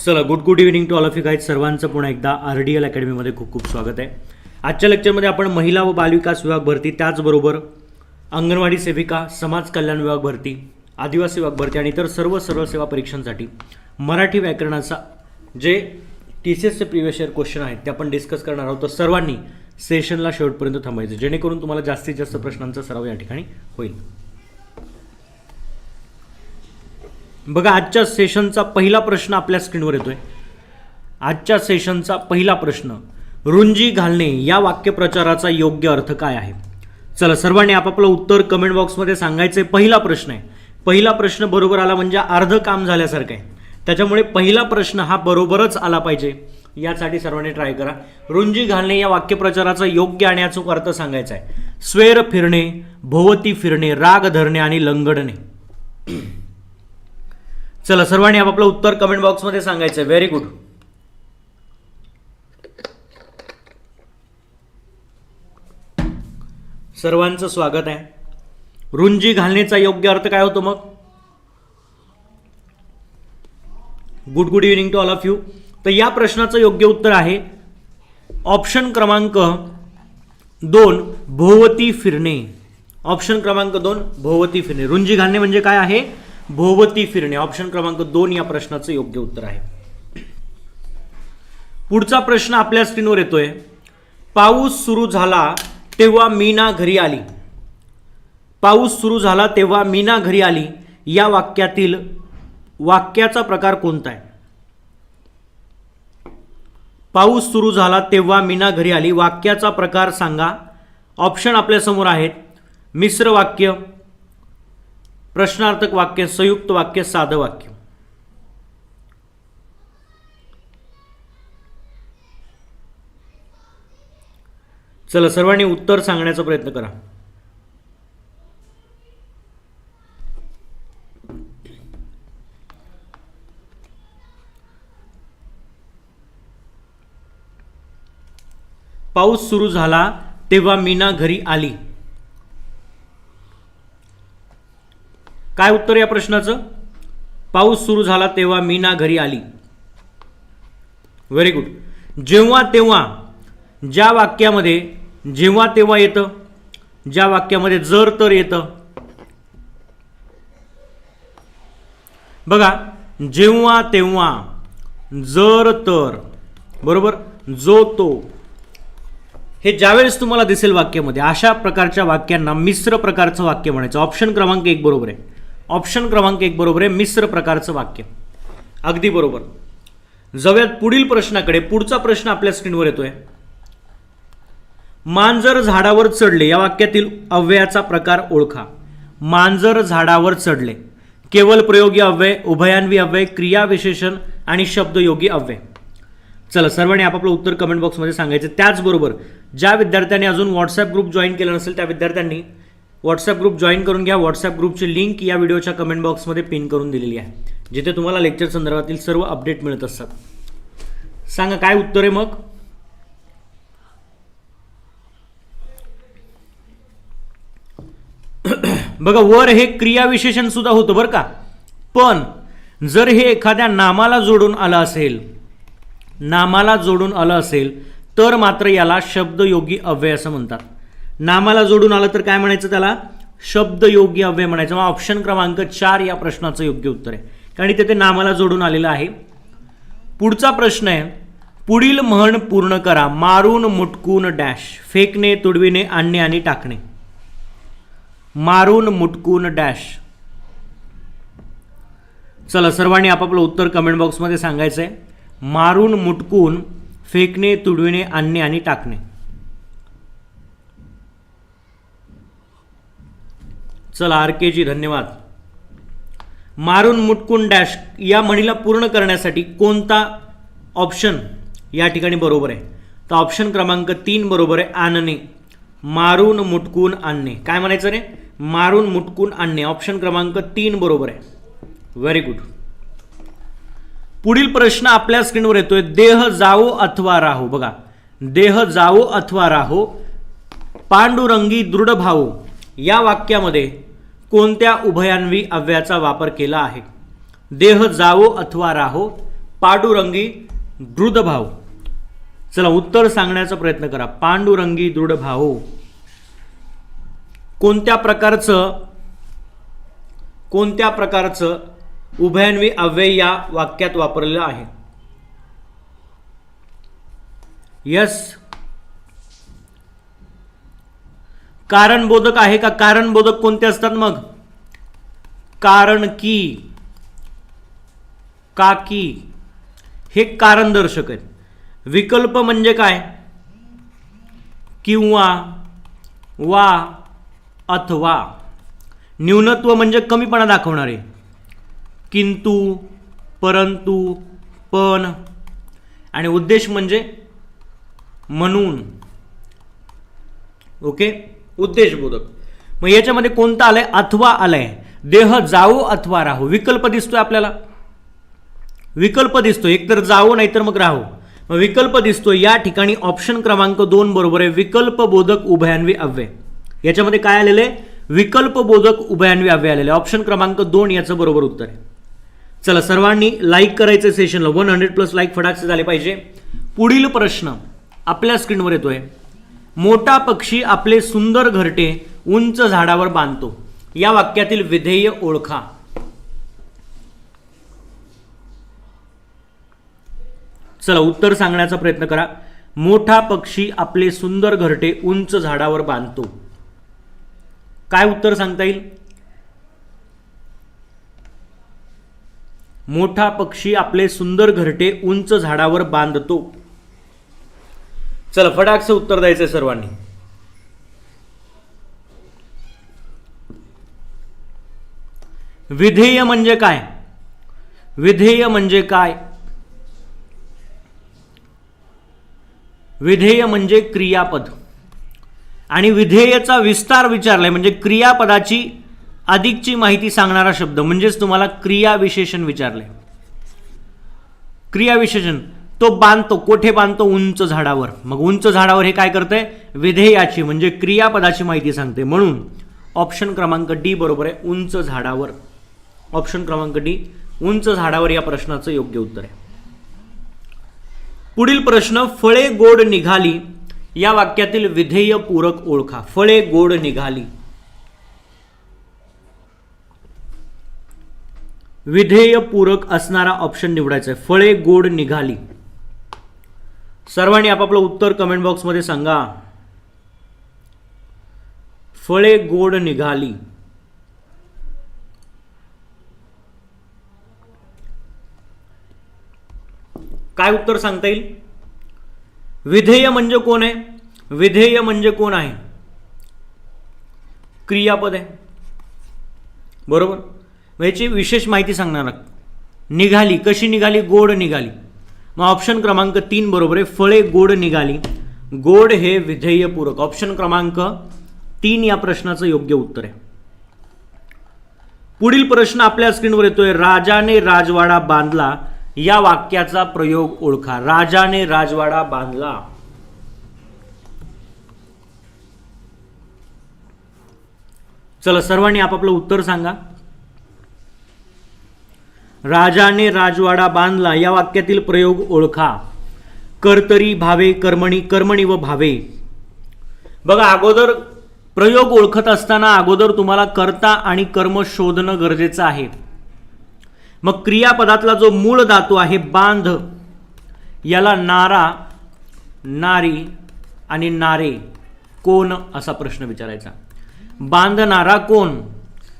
चला good good evening to all of you guys. सर्वांचं पुन्हा एकदा आर डी एल अकॅडमीमध्ये खूप खूप स्वागत आहे. आजच्या लेक्चरमध्ये आपण महिला व बालविकास विभाग भरती त्याचबरोबर अंगणवाडी सेविका समाज कल्याण विभाग भरती आदिवासी विभाग भरती आणि इतर सर्व सर्व सेवा परीक्षांसाठी मराठी व्याकरणाचा जे टी सी एसचे प्रिव्हियस इयर क्वेश्चन आहेत ते आपण डिस्कस करणार आहोत. तर सर्वांनी सेशनला शेवटपर्यंत थांबायचं जेणेकरून तुम्हाला जास्तीत जास्त प्रश्नांचा सराव या ठिकाणी होईल. बघा आजच्या सेशनचा पहिला प्रश्न आपल्या स्क्रीनवर येतोय. आजच्या सेशनचा पहिला प्रश्न रुंजी घालणे या वाक्यप्रचाराचा योग्य अर्थ काय आहे? चला सर्वांनी आपापलं उत्तर कमेंट बॉक्समध्ये सांगायचं पहिला प्रश्न आहे. पहिला प्रश्न बरोबर आला म्हणजे अर्ध काम झाल्यासारखं आहे. त्याच्यामुळे पहिला प्रश्न हा बरोबरच आला पाहिजे. यासाठी सर्वांनी ट्राय करा. रुंजी घालणे या वाक्यप्रचाराचा योग्य आणि अचूक अर्थ सांगायचा आहे. स्वेर फिरणे भोवती फिरणे राग धरणे आणि लंगडणे. चला सर्वांनी आपापलं उत्तर कमेंट बॉक्समध्ये सांगायचं व्हेरी गुड सर्वांचं स्वागत आहे. रुंजी घालण्याचा योग्य अर्थ काय होतो मग? Good good evening to all of you तर या प्रश्नाचं योग्य उत्तर आहे ऑप्शन क्रमांक दोन भोवती फिरणे. ऑप्शन क्रमांक दोन भोवती फिरणे. रुंजी घालणे म्हणजे काय आहे? भोवती फिरणे. ऑप्शन क्रमांक दोन या प्रश्नाचं योग्य उत्तर आहे. पुढचा प्रश्न आपल्या स्क्रीनवर येतोय. पाऊस सुरू झाला तेव्हा मीना घरी आली. पाऊस सुरू झाला तेव्हा मीना घरी आली. या वाक्यातील वाक्याचा प्रकार कोणता आहे? पाऊस सुरू झाला तेव्हा मीना घरी आली. वाक्याचा प्रकार सांगा. ऑप्शन आपल्यासमोर आहेत. मिश्र वाक्य. प्रश्नार्थक वाक्य संयुक्त वाक्य साधं वाक्य. चला सर्वांनी उत्तर सांगण्याचा प्रयत्न करा. पाऊस सुरू झाला तेव्हा मीना घरी आली. काय उत्तर या प्रश्नाचं? पाऊस सुरू झाला तेव्हा मीना घरी आली. व्हेरी गुड जेव्हा तेव्हा ज्या वाक्यामध्ये जेव्हा तेव्हा येतं ज्या वाक्यामध्ये जर तर येतं. बघा जेव्हा तेव्हा जर तर बरोबर? जो तो. हे ज्यावेळेस तुम्हाला दिसेल वाक्यामध्ये अशा प्रकारच्या वाक्यांना मिश्र प्रकारचं वाक्य म्हणायचं. ऑप्शन क्रमांक एक बरोबर आहे. ऑप्शन क्रमांक एक बरोबर आहे मिश्र प्रकारचं वाक्य. अगदी बरोबर. जाऊयात पुढील प्रश्नाकडे. पुढचा प्रश्न आपल्या स्क्रीनवर येतोय. मांजर झाडावर चढले. या वाक्यातील अव्ययाचा प्रकार ओळखा. मांजर झाडावर चढले. केवळ प्रयोगी अव्यय उभयान्वी अव्यय क्रियाविशेषण आणि शब्दयोगी अव्यय. चला सर्वांनी आपापलं उत्तर कमेंट बॉक्समध्ये सांगायचं. त्याचबरोबर ज्या विद्यार्थ्यांनी अजून व्हॉट्सअप ग्रुप जॉईन केला नसेल त्या विद्यार्थ्यांनी व्हॉट्सअप ग्रुप जॉईन करून घ्या. व्हॉट्सअप ग्रुपची लिंक या व्हिडिओच्या कमेंट बॉक्समध्ये पिन करून दिलेली आहे. जिथे तुम्हाला लेक्चर संदर्भातील सर्व अपडेट मिळत असतात. सांगा काय उत्तर आहे मग? बघा वर हे क्रियाविशेषण सुद्धा होतं बरं का. पण जर हे एखाद्या नामाला जोडून आलं असेल नामाला जोडून आलं असेल तर मात्र याला शब्दयोगी अव्यय असं म्हणतात. नामाला जोडून आलं तर काय म्हणायचं त्याला? शब्द योग्य अव्यय म्हणायचं. मग ऑप्शन क्रमांक चार या प्रश्नाचं योग्य उत्तर आहे. कारण इथे ते नामाला जोडून आलेलं आहे. पुढचा प्रश्न आहे. पुढील म्हण पूर्ण करा. मारून मुटकून डॅश. फेकणे तुडविणे आणणे आणि टाकणे. मारून मुटकून डॅश. चला सर्वांनी आपापलं उत्तर कमेंट बॉक्समध्ये सांगायचं आहे मारून मुटकून फेकणे तुडविणे आणणे आणि टाकणे. चला आर के जी धन्यवाद. मारून मुटकून डॅश या म्हणीला पूर्ण करण्यासाठी कोणता ऑप्शन या ठिकाणी बरोबर आहे? तर ऑप्शन क्रमांक तीन बरोबर आहे आणणे. मारून मुटकून आणणे. काय म्हणायचं रे? मारून मुटकून आणणे. ऑप्शन क्रमांक तीन बरोबर आहे. व्हेरी गुड पुढील प्रश्न आपल्या स्क्रीनवर येतोय. देह जावो अथवा राहो. बघा. देह जावो अथवा राहो. पांडुरंगी दृढ भाऊ या वाक्यामध्ये कोणत्या उभयान्वी अव्याचा वापर केला आहे? देह जावो अथवा राहो पांडुरंगी दृढभाव. चला उत्तर सांगण्याचा प्रयत्न करा. पांडुरंगी दृढभाव. कोणत्या प्रकारचं कोणत्या प्रकारचं उभयान्वी अव्यय या वाक्यात वापरलेलं आहे? यस कारणबोधक आहे का? कारणबोधक कोणते असतात मग? कारण की. का की? हे कारण दर्शक आहेत. विकल्प म्हणजे काय? किंवा वा अथवा. न्यूनत्व म्हणजे कमीपणा दाखवणारे. किंतु परंतु पण. आणि उद्देश म्हणजे म्हणून. ओके? उद्देशबोधक मग याच्यामध्ये कोणतं आलंय? अथवा आलंय. देह जावो अथवा राहू. विकल्प दिसतोय आपल्याला. विकल्प दिसतो एकतर जावो नाहीतर मग राहू. मग विकल्प दिसतो या ठिकाणी ऑप्शन क्रमांक दोन बरोबर आहे. विकल्प बोधक उभयान्वी अव्यय. याच्यामध्ये काय आलेलं आहे? विकल्प बोधक उभयान्वी अव्यय आलेले ऑप्शन क्रमांक दोन याचं बरोबर उत्तर आहे. चला सर्वांनी लाईक करायचं सेशनला वन हंड्रेड प्लस लाईक फटाकचे झाले पाहिजे. पुढील प्रश्न आपल्या स्क्रीनवर येतोय. मोठा पक्षी आपले सुंदर घरटे उंच झाडावर बांधतो. या वाक्यातील विधेय ओळखा. चला उत्तर सांगण्याचा प्रयत्न करा. मोठा पक्षी आपले सुंदर घरटे उंच झाडावर बांधतो. काय उत्तर सांगता येईल? मोठा पक्षी आपले सुंदर घरटे उंच झाडावर बांधतो. चला फटाकचं उत्तर द्यायचंय सर्वांनी. विधेय म्हणजे काय? विधेय म्हणजे काय? विधेय म्हणजे क्रियापद. आणि विधेयचा विस्तार विचारलाय म्हणजे क्रियापदाची अधिकची माहिती सांगणारा शब्द म्हणजेच तुम्हाला क्रियाविशेषण विचारलंय. क्रियाविशेषण. तो बांधतो कोठे बांधतो? उंच झाडावर. मग उंच झाडावर हे काय करतंय? विधेयाची म्हणजे क्रियापदाची माहिती सांगते म्हणून ऑप्शन क्रमांक डी बरोबर आहे उंच झाडावर. ऑप्शन क्रमांक डी उंच झाडावर या प्रश्नाचं योग्य उत्तर आहे. पुढील प्रश्न फळे गोड निघाली. या वाक्यातील विधेय पूरक ओळखा. फळे गोड निघाली. विधेय पूरक असणारा ऑप्शन निवडायचा आहे. फळे गोड निघाली. सर्वांनी आपापलं उत्तर कमेंट बॉक्समध्ये सांगा. फळे गोड निघाली. काय उत्तर सांगता येईल? विधेय म्हणजे कोण आहे? विधेय म्हणजे कोण आहे? क्रियापद आहे. बरोबर? याची विशेष माहिती सांगणार निघाली. कशी निघाली? गोड निघाली. मग ऑप्शन क्रमांक तीन बरोबर आहे फळे गोड निघाली. गोड हे विधेयपूरक. ऑप्शन क्रमांक तीन या प्रश्नाचं योग्य उत्तर आहे. पुढील प्रश्न आपल्या स्क्रीनवर येतोय. राजाने राजवाडा बांधला. या वाक्याचा प्रयोग ओळखा. राजाने राजवाडा बांधला. चला सर्वांनी आपापलं उत्तर सांगा. राजाने राजवाडा बांधला या वाक्यातील प्रयोग ओळखा. कर्तरी भावे कर्मणी कर्मणी व भावे. बघा अगोदर प्रयोग ओळखत असताना अगोदर तुम्हाला कर्ता आणि कर्म शोधणं गरजेचं आहे. मग क्रियापदातला जो मूळ धातू आहे बांध याला नारा नारी आणि नारे कोण असा प्रश्न विचारायचा? बांधणारा कोण?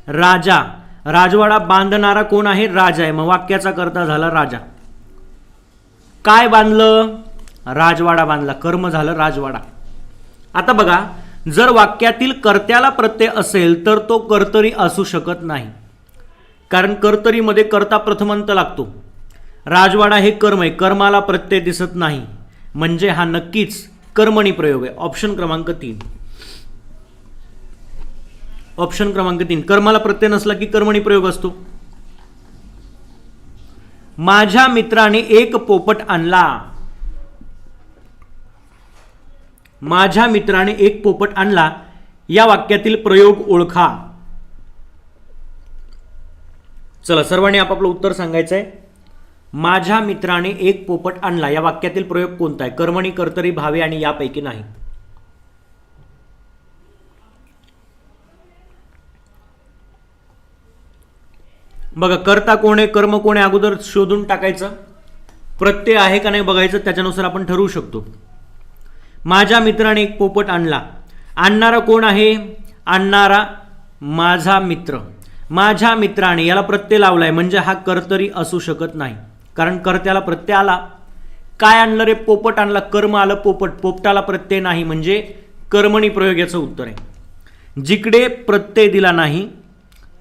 राजा. राजवाडा बांधणारा कोण आहे? राजा आहे. मग वाक्याचा करता झाला राजा. काय बांधलं? राजवाडा बांधला. कर्म झालं राजवाडा. आता बघा जर वाक्यातील कर्त्याला प्रत्यय असेल तर तो कर्तरी असू शकत नाही. कारण कर्तरीमध्ये कर्ता प्रथमंत लागतो. राजवाडा हे कर्म आहे. कर्माला प्रत्यय दिसत नाही. म्हणजे हा नक्कीच कर्मणी प्रयोग आहे. ऑप्शन क्रमांक तीन. ऑप्शन क्रमांक तीन. कर्माला प्रत्यय नसला की कर्मणी प्रयोग असतो. माझ्या मित्राने एक पोपट आणला. माझ्या मित्राने एक पोपट आणला. या वाक्यातील प्रयोग ओळखा. चला सर्वांनी आपापलं उत्तर सांगायचं आहे माझ्या मित्राने एक पोपट आणला. या वाक्यातील प्रयोग कोणता आहे? कर्मणी कर्तरी भावे आणि यापैकी नाही. बघा कर्ता कोण आहे कर्म कोण आहे अगोदर शोधून टाकायचं? प्रत्यय आहे का नाही बघायचं? त्याच्यानुसार आपण ठरवू शकतो. माझ्या मित्राने एक पोपट आणला. आणणारा कोण आहे? आणणारा माझा मित्र. माझ्या मित्राने याला प्रत्यय लावलाय. म्हणजे हा कर्तरी असू शकत नाही. कारण कर्त्याला प्रत्यय आला. काय आणलं रे? पोपट आणला. कर्म आलं पोपट. पोपटाला प्रत्यय नाही. म्हणजे कर्मणी प्रयोग याचं उत्तर आहे. जिकडे प्रत्यय दिला नाही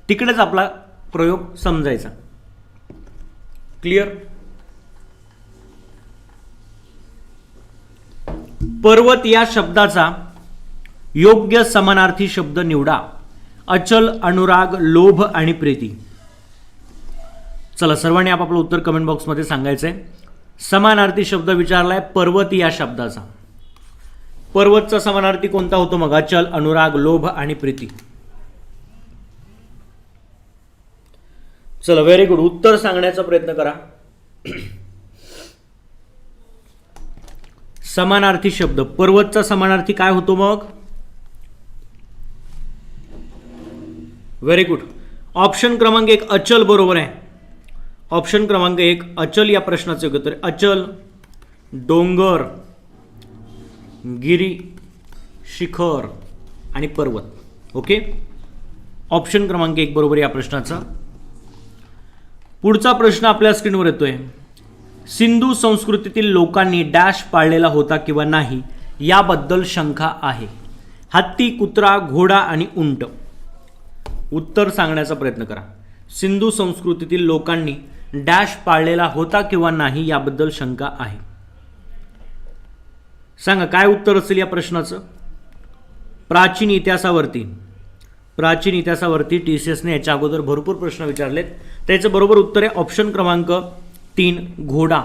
तिकडेच आपला प्रयोग समजायचा. क्लिअर पर्वत या शब्दाचा योग्य समानार्थी शब्द निवडा. अचल अनुराग लोभ आणि प्रीती. चला सर्वांनी आपापलं उत्तर कमेंट बॉक्समध्ये सांगायचंय. समानार्थी शब्द विचारलाय पर्वत या शब्दाचा. पर्वतचा समानार्थी कोणता होतो मग? अचल अनुराग लोभ आणि प्रीती. चला व्हेरी गुड उत्तर सांगण्याचा प्रयत्न करा. समानार्थी शब्द. पर्वतचा समानार्थी काय होतो मग? व्हेरी गुड ऑप्शन क्रमांक एक अचल बरोबर आहे. ऑप्शन क्रमांक एक अचल या प्रश्नाचं उत्तर अचल डोंगर गिरी शिखर आणि पर्वत. ओके ऑप्शन क्रमांक एक बरोबर या प्रश्नाचा. पुढचा प्रश्न आपल्या स्क्रीनवर येतोय. सिंधू संस्कृतीतील लोकांनी डॅश पाळलेला होता किंवा नाही याबद्दल शंका आहे. हत्ती कुत्रा घोडा आणि उंट. उत्तर सांगण्याचा प्रयत्न करा. सिंधू संस्कृतीतील लोकांनी डॅश पाळलेला होता किंवा नाही याबद्दल शंका आहे. सांगा काय उत्तर असेल या प्रश्नाचं? प्राचीन इतिहासावरती. प्राचीन इतिहासावरती टी सी एसने याच्या अगोदर भरपूर प्रश्न विचारलेत. त्याचं बरोबर उत्तर आहे ऑप्शन क्रमांक तीन घोडा.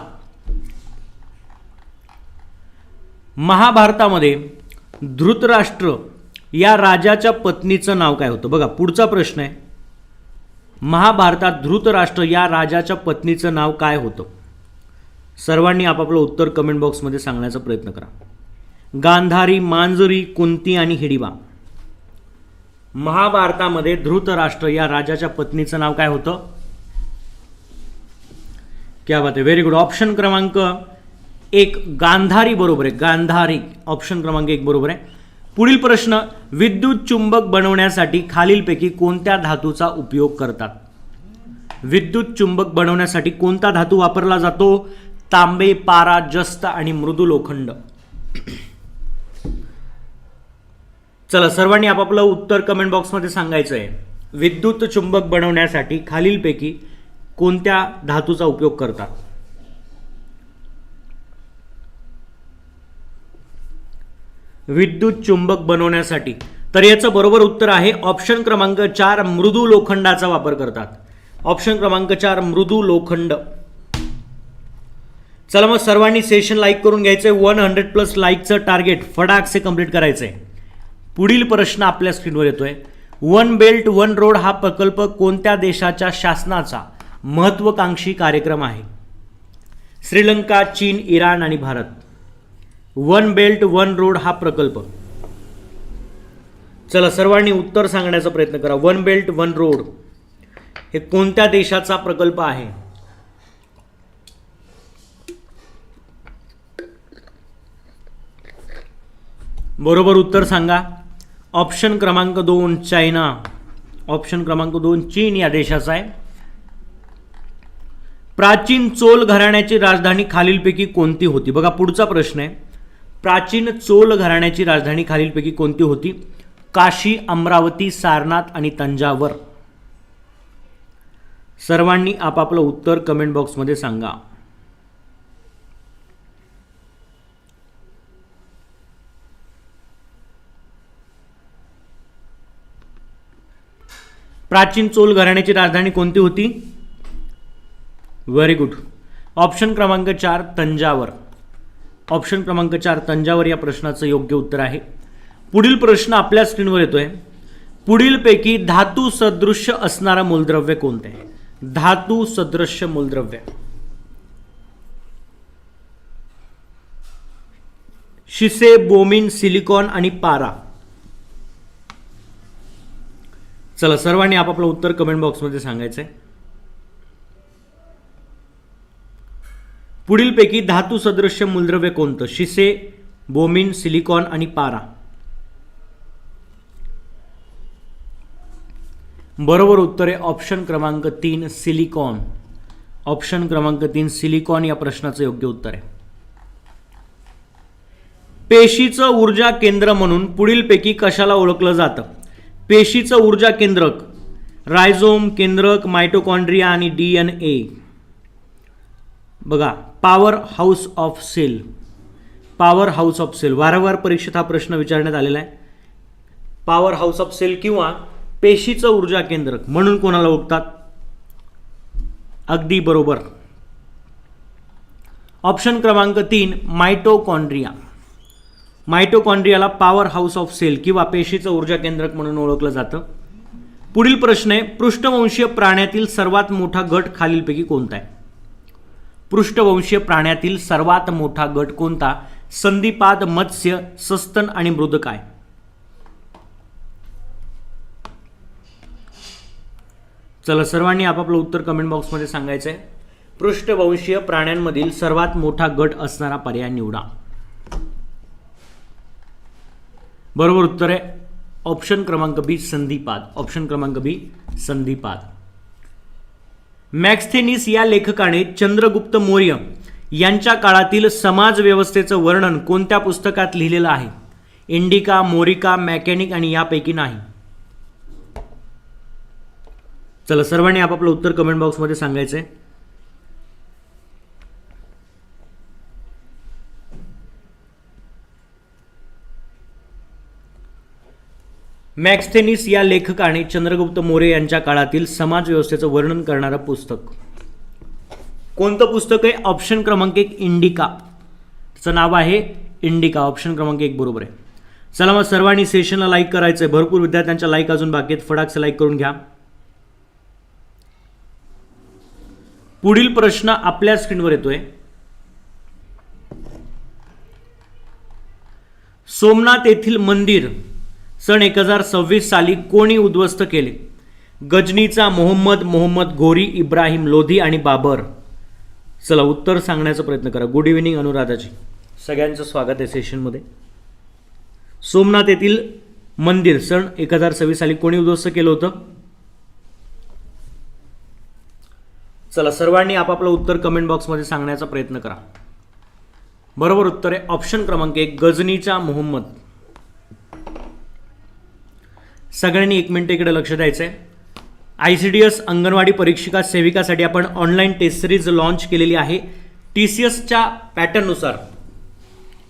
महाभारतामध्ये धृतराष्ट्र या राजाच्या पत्नीचं नाव काय होतं? बघा पुढचा प्रश्न आहे. महाभारतात धृतराष्ट्र या राजाच्या पत्नीचं नाव काय होतं? सर्वांनी आपापलं उत्तर कमेंट बॉक्समध्ये सांगण्याचा प्रयत्न करा. गांधारी मांजरी कुंती आणि हिडिबा. महाभारतामध्ये धृतराष्ट्र या राजाच्या पत्नीचं नाव काय होतं? क्या बात आहे. व्हेरी गुड ऑप्शन क्रमांक एक गांधारी बरोबर आहे. गांधारी. ऑप्शन क्रमांक एक बरोबर आहे. पुढील प्रश्न विद्युत चुंबक बनवण्यासाठी खालीलपैकी कोणत्या धातूचा उपयोग करतात? विद्युत चुंबक बनवण्यासाठी कोणता धातू वापरला जातो? तांबे पारा जस्त आणि मृदू लोखंड चला सर्वांनी आपापलं उत्तर कमेंट बॉक्समध्ये सांगायचं आहे विद्युत चुंबक बनवण्यासाठी खालीलपैकी कोणत्या धातूचा उपयोग करतात? विद्युत चुंबक बनवण्यासाठी. तर याचं बरोबर उत्तर आहे ऑप्शन क्रमांक चार मृदू लोखंडाचा वापर करतात. ऑप्शन क्रमांक चार मृदू लोखंड. चला मग सर्वांनी सेशन लाईक करून घ्यायचंय. वन हंड्रेड प्लस लाईकचं टार्गेट फडाकसे कंप्लीट करायचंय. पुढील प्रश्न आपल्या स्क्रीनवर येतोय. वन बेल्ट वन रोड हा प्रकल्प कोणत्या देशाच्या शासनाचा महत्वाकांक्षी कार्यक्रम आहे? श्रीलंका चीन इराण आणि Bharat. One belt one road हा प्रकल्प. चला सर्वांनी उत्तर सांगण्याचा प्रयत्न करा. वन बेल्ट वन रोड हे कोणत्या देशाचा प्रकल्प आहे? बरोबर उत्तर सांगा. ऑप्शन क्रमांक दोन चायना ऑप्शन क्रमांक दोन चीन या देशाचा आहे. प्राचीन चोल घराण्याची राजधानी खालीलपैकी कोणती होती? बघा पुढचा प्रश्न आहे. प्राचीन चोल घराण्याची राजधानी खालीलपैकी कोणती होती? काशी अमरावती सारनाथ आणि तंजावर. सर्वांनी आपापलं उत्तर कमेंट बॉक्समध्ये सांगा. प्राचीन चोल घराण्याची राजधानी कोणती होती? व्हेरी गुड ऑप्शन क्रमांक चार तंजावर. ऑप्शन क्रमांक चार तंजावर या प्रश्नाचं योग्य उत्तर आहे. पुढील प्रश्न आपल्या स्क्रीनवर येतोय. पुढीलपैकी धातू सदृश्य असणारा मूलद्रव्य कोणते? आहे धातू सदृश्य मूलद्रव्य. शिसे बोमिन सिलिकॉन आणि पारा. चला सर्वांनी आपापलं उत्तर कमेंट बॉक्समध्ये सांगायचं आहे पुढीलपैकी धातू सदृश्य मूलद्रव्य कोणतं? शिसे बोमिन सिलिकॉन आणि पारा. बरोबर उत्तर आहे ऑप्शन क्रमांक तीन सिलिकॉन. ऑप्शन क्रमांक तीन सिलिकॉन या प्रश्नाचं योग्य उत्तर आहे. पेशीचं ऊर्जा केंद्र म्हणून पुढीलपैकी कशाला ओळखलं जातं? पेशीचं ऊर्जा केंद्रक रायझोम केंद्रक मायटोकॉन्ड्रिया आणि डी एन ए. बघा power house of cell power house of cell वारंवार परीक्षेत हा प्रश्न विचारण्यात आलेला आहे. पॉवर हाऊस ऑफ सेल किंवा पेशीचं ऊर्जा केंद्रक म्हणून कोणाला ओळखतात? अगदी बरोबर. ऑप्शन क्रमांक तीन मायटोकॉन्ड्रिया मायटोकॉन्ड्रियाला पॉवर हाऊस ऑफ सेल किंवा पेशीचं ऊर्जा केंद्रक म्हणून ओळखलं जातं. पुढील प्रश्न आहे पृष्ठवंशीय प्राण्यातील सर्वात मोठा गट खालीलपैकी कोणता आहे? पृष्ठवंशीय प्राण्यातील सर्वात मोठा गट कोणता? संधिपाद मत्स्य सस्तन आणि मृदकाय. चला सर्वांनी आपापलं उत्तर कमेंट बॉक्समध्ये सांगायचं आहे पृष्ठवंशीय प्राण्यांमधील सर्वात मोठा गट असणारा पर्याय निवडा. बरोबर उत्तर आहे. ऑप्शन क्रमांक बी संधिपाद. ऑप्शन क्रमांक बी संधिपाद. मॅक्स्थेनिस या लेखकाने चंद्रगुप्त मौर्य यांच्या काळातील समाज व्यवस्थेचं वर्णन कोणत्या पुस्तकात लिहिलेलं आहे? इंडिका मोरिका मॅकॅनिक आणि यापैकी नाही. चला सर्वांनी आपापलं उत्तर कमेंट बॉक्समध्ये सांगायचं आहे मॅक्स्थेनिस या लेखकाने चंद्रगुप्त मोरे यांच्या काळातील समाज व्यवस्थेचं वर्णन करणारं पुस्तक. कोणतं पुस्तक आहे? ऑप्शन क्रमांक एक इंडिका त्याचं नाव आहे इंडिका ऑप्शन क्रमांक एक बरोबर आहे. चला मग सर्वांनी सेशनला लाईक करायचं आहे भरपूर विद्यार्थ्यांच्या लाईक अजून बाकी आहेत. फटाकचं लाईक करून घ्या. पुढील प्रश्न आपल्या स्क्रीनवर येतोय. सोमनाथ येथील मंदिर सन एक हजार सव्वीस साली कोणी उद्ध्वस्त केले? गजनीचा मोहम्मद मोहम्मद घोरी इब्राहिम लोधी आणि बाबर. चला उत्तर सांगण्याचा प्रयत्न करा. Good evening Anuradhaji. सगळ्यांचं स्वागत आहे सेशनमध्ये सोमनाथ येथील मंदिर सन एक हजार सव्वीस साली कोणी उद्ध्वस्त केलं होतं? चला सर्वांनी आपापलं उत्तर कमेंट बॉक्समध्ये सांगण्याचा प्रयत्न करा. बरोबर उत्तर आहे. ऑप्शन क्रमांक एक गजनीचा मोहम्मद. सगळ्यांनी एक मिनटं इकडे लक्ष द्यायचं आहे I C D S anganwadi परीक्षिका सेविकासाठी आपण ऑनलाईन टेस्ट सिरीज लॉन्च केलेली आहे. टी सी एसच्या पॅटर्ननुसार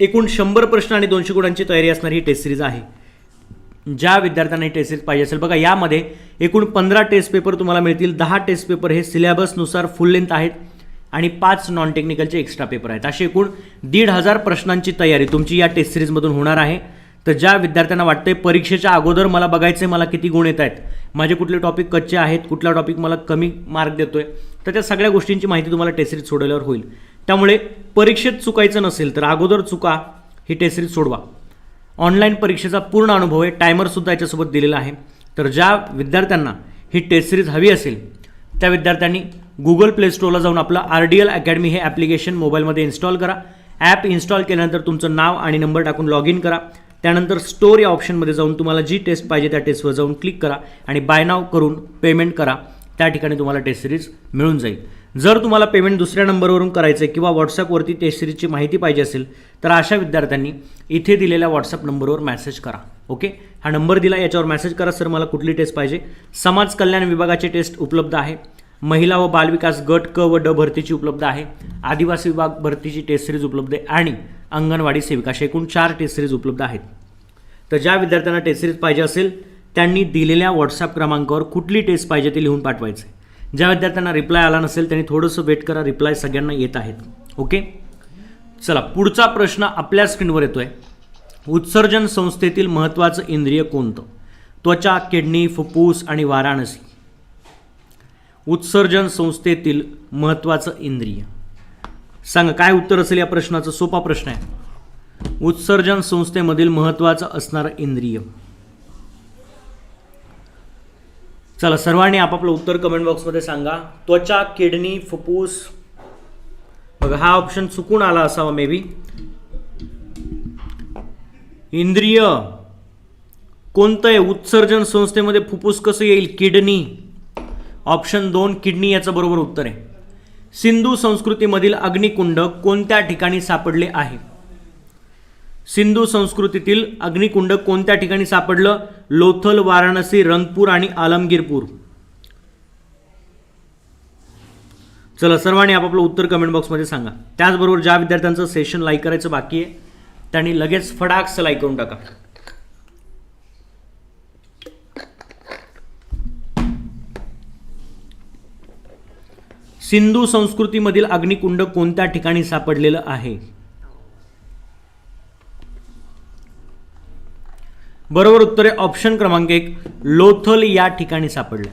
एकूण शंभर प्रश्न आणि दोनशे गुणांची तयारी असणारी ही टेस्ट सिरीज आहे. ज्या विद्यार्थ्यांना ही टेस्ट सिरीज पाहिजे असेल बघा यामध्ये एकूण पंधरा टेस्ट पेपर तुम्हाला मिळतील. दहा टेस्ट पेपर हे सिलेबसनुसार फुल लेंथ आहेत आणि पाच नॉन टेक्निकलचे एक्स्ट्रा पेपर आहेत. अशी एकूण दीड हजार प्रश्नांची तयारी तुमची या टेस्ट सिरीजमधून होणार आहे. तर ज्या विद्यार्थ्यांना वाटतंय परीक्षेच्या अगोदर मला बघायचं मला किती गुण येत आहेत माझे कुठले टॉपिक कच्चे आहेत कुठला टॉपिक मला कमी मार्क देतो आहे तर त्या सगळ्या गोष्टींची माहिती तुम्हाला टेसरीत सोडवल्यावर होईल. त्यामुळे परीक्षेत चुकायचं नसेल तर अगोदर चुका ही टेसरीत सोडवा. ऑनलाईन परीक्षेचा पूर्ण अनुभव आहे टायमरसुद्धा याच्यासोबत दिलेला आहे. तर ज्या विद्यार्थ्यांना ही टेस्ट सिरीज हवी असेल त्या विद्यार्थ्यांनी गुगल प्ले स्टोअरला जाऊन आपलं आर डी एल अकॅडमी हे ॲप्लिकेशन मोबाईलमध्ये इन्स्टॉल करा. ॲप इन्स्टॉल केल्यानंतर तुमचं नाव आणि नंबर टाकून लॉग इन करा. त्यानंतर स्टोर या ऑप्शनमध्ये जाऊन तुम्हाला जी टेस्ट पाहिजे त्या टेस्टवर जाऊन क्लिक करा आणि बाय नाव करून पेमेंट करा. त्या ठिकाणी तुम्हाला टेस्ट सिरीज मिळून जाईल. जर तुम्हाला पेमेंट दुसऱ्या नंबरवरून करायचं आहे किंवा व्हॉट्सअपवरती टेस्ट सिरीजची माहिती पाहिजे असेल तर अशा विद्यार्थ्यांनी इथे दिलेल्या व्हॉट्सअप नंबरवर मेसेज करा. ओके हा नंबर दिला याच्यावर मेसेज करा सर मला कुठली टेस्ट पाहिजे? समाज कल्याण विभागाची टेस्ट उपलब्ध आहे. महिला व बालविकास गट क व ड भरतीची उपलब्ध आहे. आदिवासी विभाग भरतीची टेस्ट सिरीज उपलब्ध आहे. आणि अंगणवाडी सेविका अशा एकूण चार टेस्ट सिरीज उपलब्ध आहेत. तर ज्या विद्यार्थ्यांना टेस्ट सिरीज पाहिजे असेल त्यांनी दिलेल्या व्हॉट्सअप क्रमांकावर कुठली टेस्ट पाहिजे ते लिहून पाठवायचं. आहे ज्या विद्यार्थ्यांना रिप्लाय आला नसेल त्यांनी थोडंसं वेट करा रिप्लाय सगळ्यांना येत आहेत. ओके चला पुढचा प्रश्न आपल्या स्क्रीनवर येतोय. उत्सर्जन संस्थेतील महत्त्वाचं इंद्रिय कोणतं? त्वचा किडनी फुप्फूस आणि वाराणसी. उत्सर्जन संस्थेतील महत्त्वाचं इंद्रिय. सांगा काय उत्तर असेल या प्रश्नाचं? सोपा प्रश्न आहे. उत्सर्जन संस्थेमधील महत्त्वाचं असणारं इंद्रिय. चला सर्वांनी आपापलं उत्तर कमेंट बॉक्समध्ये सांगा. त्वचा किडनी फुप्फूस बघा हा ऑप्शन चुकून आला असावा मे बी इंद्रिय. कोणतं आहे उत्सर्जन संस्थेमध्ये फुफ्फुस कसं येईल? किडनी. ऑप्शन दोन किडनी याचं बरोबर उत्तर आहे. सिंधू संस्कृतीमधील अग्निकुंड कोणत्या ठिकाणी सापडले आहे? सिंधू संस्कृतीतील अग्निकुंड कोणत्या ठिकाणी सापडलं? लोथल वाराणसी रंगपूर आणि आलमगीरपूर. चला सर्वांनी आपापलं उत्तर कमेंट बॉक्समध्ये सांगा. त्याचबरोबर ज्या विद्यार्थ्यांचं सेशन लाईक करायचं बाकी आहे त्यांनी लगेच फडाक्स लाईक करून टाका. सिंधू संस्कृतीमधील अग्निकुंड कोणत्या ठिकाणी सापडलेलं आहे? बरोबर उत्तर आहे ऑप्शन क्रमांक एक लोथल या ठिकाणी सापडलं.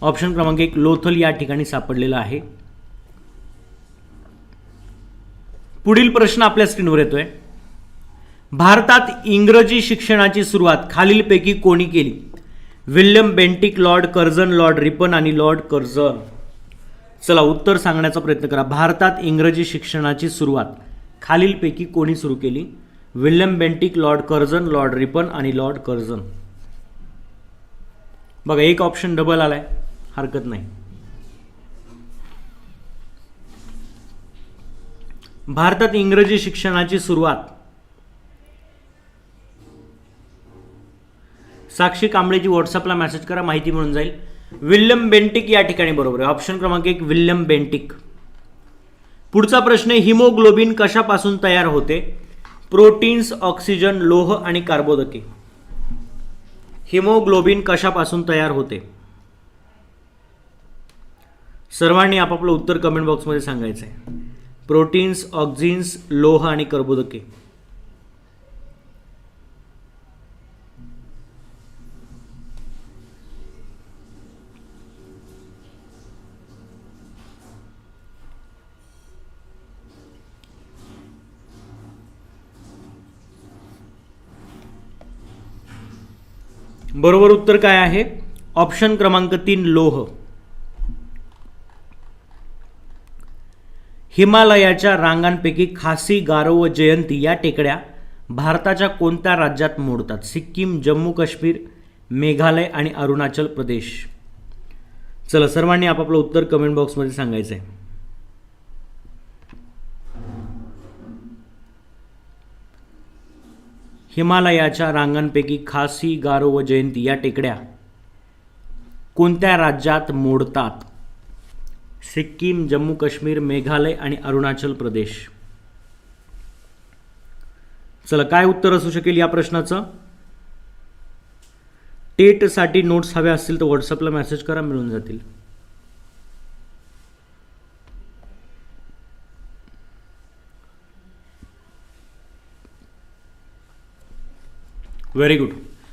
ऑप्शन क्रमांक एक लोथल या ठिकाणी सापडलेलं आहे. पुढील प्रश्न आपल्या स्क्रीनवर येतोय. भारतात इंग्रजी शिक्षणाची सुरुवात खालीलपैकी कोणी केली? William Bentinck Lord Curzon Lord Ripon आणि लॉर्ड कर्झन. चला उत्तर सांगण्याचा प्रयत्न करा. भारतात इंग्रजी शिक्षणाची सुरुवात. खालीलपैकी कोणी सुरू केली? William Bentinck Lord Curzon Lord Ripon आणि लॉर्ड कर्जन बघा एक ऑप्शन डबल आलाय. हरकत नाही. भारतात इंग्रजी शिक्षणाची सुरुवात. साक्षी कांबळेची व्हॉट्सअपला मेसेज करा माहिती मिळून जाईल. विल्यम बेंटिक या ठिकाणी बरोबर आहे. ऑप्शन क्रमांक एक विल्यम बेंटिक. पुढचा प्रश्न हिमोग्लोबिन कशापासून तयार होते? प्रोटीन्स ऑक्सिजन लोह आणि कार्बोदके. हिमोग्लोबिन कशापासून तयार होते? सर्वांनी आपापलं उत्तर कमेंट बॉक्समध्ये सांगायचं आहे प्रोटीन्स ऑक्झिन्स लोह आणि कर्बोदके. बरोबर उत्तर काय आहे? ऑप्शन क्रमांक तीन लोह. हिमालयाच्या रांगांपैकी खासी गारो व जयंती या टेकड्या भारताच्या कोणत्या राज्यात मोडतात? सिक्कीम जम्मू काश्मीर मेघालय आणि अरुणाचल प्रदेश. चला सर्वांनी आपापलं उत्तर कमेंट बॉक्समध्ये सांगायचं आहे हिमालयाच्या रांगांपैकी खासी गारो व जयंती या टेकड्या कोणत्या राज्यात मोडतात? सिक्कीम जम्मू काश्मीर मेघालय आणि अरुणाचल प्रदेश. चला काय उत्तर असू शकेल या प्रश्नाचं? टेटसाठी नोट्स हव्या असतील तर व्हॉट्सअपला मेसेज करा मिळून जातील. व्हेरी गुड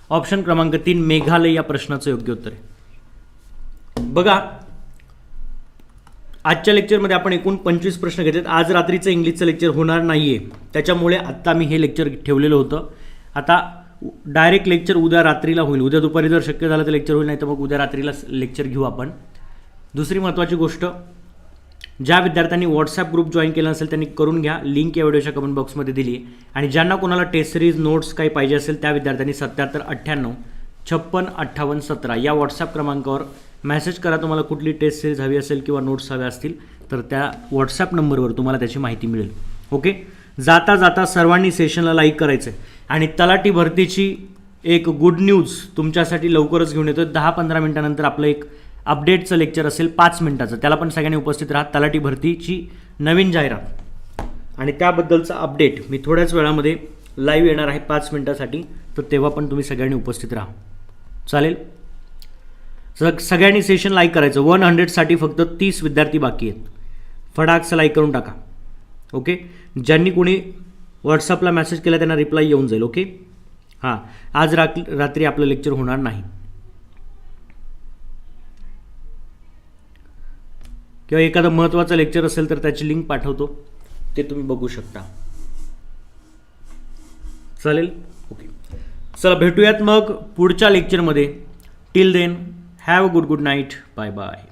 ऑप्शन क्रमांक तीन मेघालय या प्रश्नाचं योग्य उत्तर आहे. बघा आजच्या लेक्चरमध्ये आपण एकूण पंचवीस प्रश्न घेतलेत. आज रात्रीचं इंग्लिशचं लेक्चर होणार नाही आहे त्याच्यामुळे आत्ता मी हे लेक्चर ठेवलेलं होतं. आता डायरेक्ट लेक्चर उद्या रात्रीला होईल. उद्या दुपारी जर शक्य झालं तर लेक्चर होईल नाही तर मग उद्या रात्रीला लेक्चर घेऊ आपण. दुसरी महत्त्वाची गोष्ट ज्या विद्यार्थ्यांनी व्हॉट्सॲप ग्रुप जॉईन केला असेल त्यांनी करून घ्या. लिंक या व्हिडिओच्या कमेंट बॉक्समध्ये दिली आहे. आणि ज्यांना कोणाला टेस्ट सिरीज नोट्स काही पाहिजे असेल त्या विद्यार्थ्यांनी सत्याहत्तर अठ्ठ्याण्णव छप्पन अठ्ठावन्न सतरा या व्हॉट्सॲप क्रमांकावर मेसेज करा. तुम्हाला कुठली टेस्ट सिरीज हवी असेल किंवा नोट्स हव्या असतील तर त्या व्हॉट्सॲप नंबरवर तुम्हाला त्याची माहिती मिळेल. ओके जाता जाता सर्वांनी सेशनला लाईक करायचं आहे आणि तलाठी भरतीची एक गुड न्यूज तुमच्यासाठी लवकरच घेऊन येतो दहा पंधरा मिनिटानंतर आपलं एक अपडेटचं लेक्चर असेल पाच मिनिटाचं. त्याला पण सगळ्यांनी उपस्थित राहा. तलाठी भरतीची नवीन जाहिरात. आणि त्याबद्दलचं अपडेट मी थोड्याच वेळामध्ये लाईव्ह येणार आहे पाच मिनिटासाठी. तर तेव्हा पण तुम्ही सगळ्यांनी उपस्थित राहा. चालेल? सग सगळ्यांनी सेशन लाईक करायचं. वन हंड्रेडसाठी फक्त तीस विद्यार्थी बाकी आहेत. फडाक्स लाईक करून टाका. ओके ज्यांनी कोणी व्हॉट्सअपला मेसेज केला त्यांना रिप्लाय येऊन जाईल. ओके हां. आज रात्री आपलं लेक्चर होणार नाही. किंवा एखादं महत्त्वाचं लेक्चर असेल तर त्याची लिंक पाठवतो. ते तुम्ही बघू शकता. चालेल? ओके चला भेटूयात मग पुढच्या लेक्चरमध्ये till then have good good night bye bye